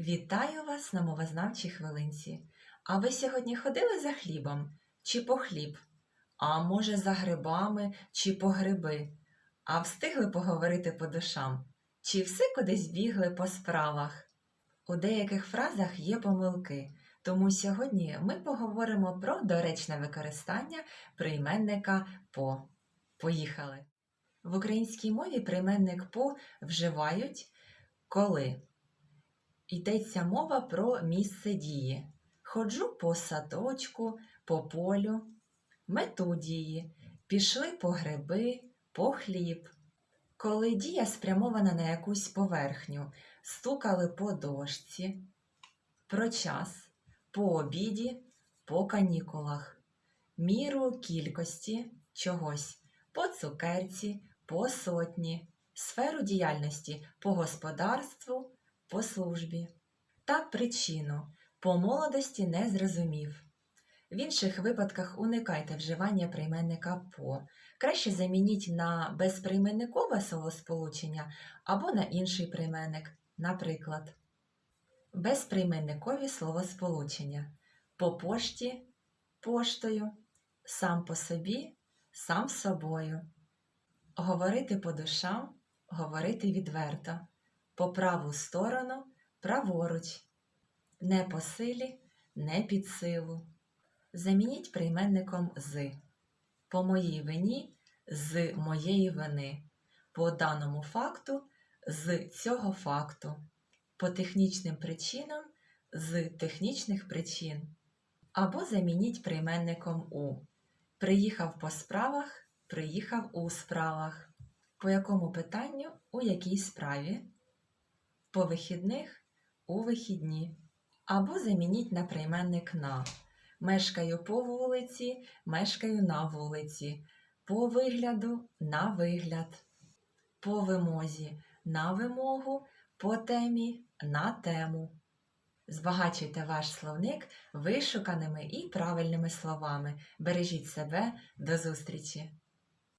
Вітаю вас на мовознавчій хвилинці. А ви сьогодні ходили за хлібом чи по хліб? А може за грибами чи по гриби? А встигли поговорити по душам? Чи все кудись бігли по справах? У деяких фразах є помилки, тому сьогодні ми поговоримо про доречне використання прийменника по. Поїхали! В українській мові прийменник по вживають коли. Йдеться мова про місце дії. Ходжу по садочку, по полю, мету дії, пішли по гриби, по хліб. Коли дія спрямована на якусь поверхню, стукали по дошці, про час, по обіді, по канікулах, міру кількості чогось, по цукерці, по сотні, сферу діяльності по господарству, по службі та причину по молодості не зрозумів. В інших випадках уникайте вживання прийменника по. Краще замініть на безприйменникове словосполучення або на інший прийменник, наприклад, безприйменникові словосполучення по пошті, поштою, сам по собі, сам собою. Говорити по душам, говорити відверто по праву сторону праворуч, не по силі, не під силу. Замініть прийменником з. По моїй вині з моєї вини. По даному факту з цього факту. По технічним причинам з технічних причин. Або замініть прийменником у. Приїхав по справах, приїхав у справах. По якому питанню, у якій справі по вихідних у вихідні. Або замініть на прийменник на. Мешкаю по вулиці, мешкаю на вулиці. По вигляду на вигляд. По вимозі на вимогу, по темі на тему. Збагачуйте ваш словник вишуканими і правильними словами. Бережіть себе до зустрічі!